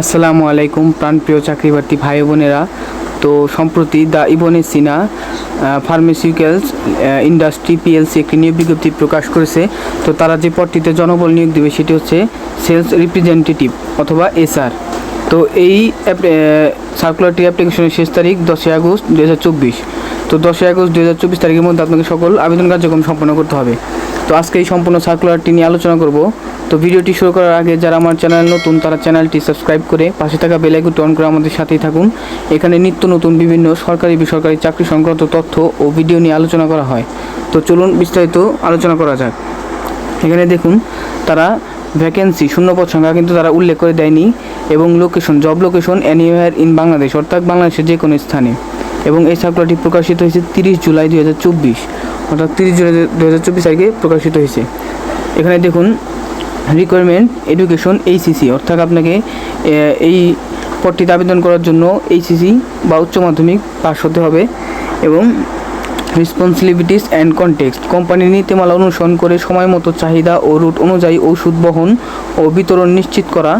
আসসালামু আলাইকুম প্রাণপ্রিয় চাকরিপ্রার্থী ভাই বোনেরা। তো সম্প্রতি the Ibn Sina pharmaceuticals industry PLC একটি নিয়োগ বিজ্ঞপ্তি প্রকাশ করেছে। তো তারা যে পদটিতে জনবল নিয়োগ দেবে সেটি হচ্ছে সেলস রিপ্রেজেন্টেটিভ অথবা এসআর তো এই সার্কুলারটি অ্যাপ্লিকেশনের শেষ তারিখ দশই আগস্ট দু হাজার চব্বিশ। তো দশই আগস্ট দু হাজার চব্বিশ তারিখের মধ্যে আপনাকে সকল আবেদন কার্যক্রম সম্পন্ন করতে হবে। তো আজকে এই সম্পূর্ণ সার্কুলারটি নিয়ে আলোচনা করব। তো ভিডিওটি শুরু করার আগে যারা আমার চ্যানেল নতুন, তারা চ্যানেলটি সাবস্ক্রাইব করে পাশে থাকা বেল আইকনটি অন করে আমাদের সাথেই থাকুন। এখানে নিত্য নতুন বিভিন্ন সরকারি, বেসরকারি চাকরি সংক্রান্ত তথ্য ও ভিডিও নিয়ে আলোচনা করা হয়। তো চলুন বিস্তারিত আলোচনা করা যাক। এখানে দেখুন, তারা ভ্যাকেন্সি, শূন্যপদ সংখ্যা কিন্তু তারা উল্লেখ করে দেয়নি এবং location, job location anywhere in Bangladesh অর্থাৎ বাংলাদেশের যে কোনো স্থানে। এবং এই সার্কুলারটি প্রকাশিত হয়েছে তিরিশ জুলাই দুই হাজার চব্বিশ, অর্থাৎ তিরিশ জুলাই দু হাজার চব্বিশ প্রকাশিত হয়েছে। এখানে দেখুন রিকোয়ারমেন্ট এডুকেশন এইসিসি অর্থাৎ আপনাকে এই পদটিতে আবেদন করার জন্য এইসিসি বা উচ্চ মাধ্যমিক পাস হতে হবে এবং রেসপন্সিবিলিটিস অ্যান্ড কনটেক্সট কোম্পানির নীতিমালা অনুসরণ করে সময় মতো চাহিদা ও রুট অনুযায়ী ওষুধ বহন ও বিতরণ নিশ্চিত করা,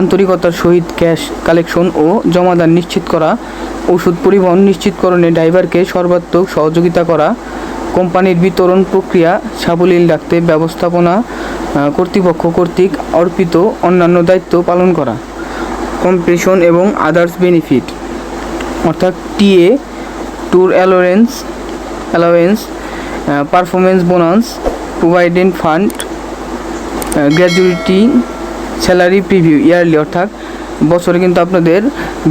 আন্তরিকতার সহিত ক্যাশ কালেকশন ও জমাদান নিশ্চিত করা, ওষুধ পরিবহন নিশ্চিতকরণে ড্রাইভারকে সর্বাত্মক সহযোগিতা করা কোম্পানির বিতরণ প্রক্রিয়া সাবলীল রাখতে ব্যবস্থাপনা কর্তৃপক্ষ কর্তৃক অর্পিত অন্যান্য দায়িত্ব পালন করা। কম্প্রেশন এবং আদার্স বেনিফিট অর্থাৎ TA tour allowance allowance performance bonus provident fund gratuity salary preview yearly অর্থাৎ বছরে কিন্তু আপনাদের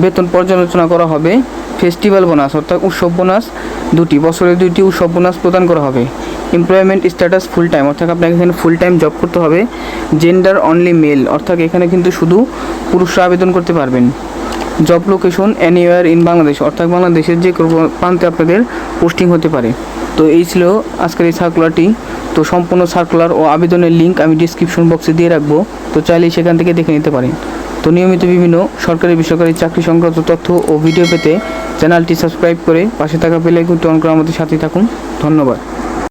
বেতন পর্যালোচনা করা হবে। ফেস্টিভ্যাল বোনাস অর্থাৎ উৎসব বোনাস দুটি, বছরে দুটি উৎসব বোনাস প্রদান করা হবে। এমপ্লয়মেন্ট স্ট্যাটাস ফুল টাইম অর্থাৎ আপনাকে এখানে ফুল টাইম জব করতে হবে। জেন্ডার অনলি মেল অর্থাৎ এখানে কিন্তু শুধু পুরুষরা আবেদন করতে পারবেন। Job location anywhere in Bangladesh অর্থাৎ বাংলাদেশের যে প্রান্তে আপনাদের পোস্টিং হতে পারে। তো এই ছিল আজকের এই সার্কুলারটি তো সম্পূর্ণ সার্কুলার ও আবেদনের লিঙ্ক আমি ডিসক্রিপশন বক্সে দিয়ে রাখব। তো চাইলেই সেখান থেকে দেখে নিতে পারেন। তো নিয়মিত বিভিন্ন সরকারি বেসরকারি চাকরি সংক্রান্ত তথ্য ও ভিডিও পেতে চ্যানেলটি সাবস্ক্রাইব করে পাশে থাকা বেলাইকুন টন করে আমাদের সাথে থাকুন। ধন্যবাদ।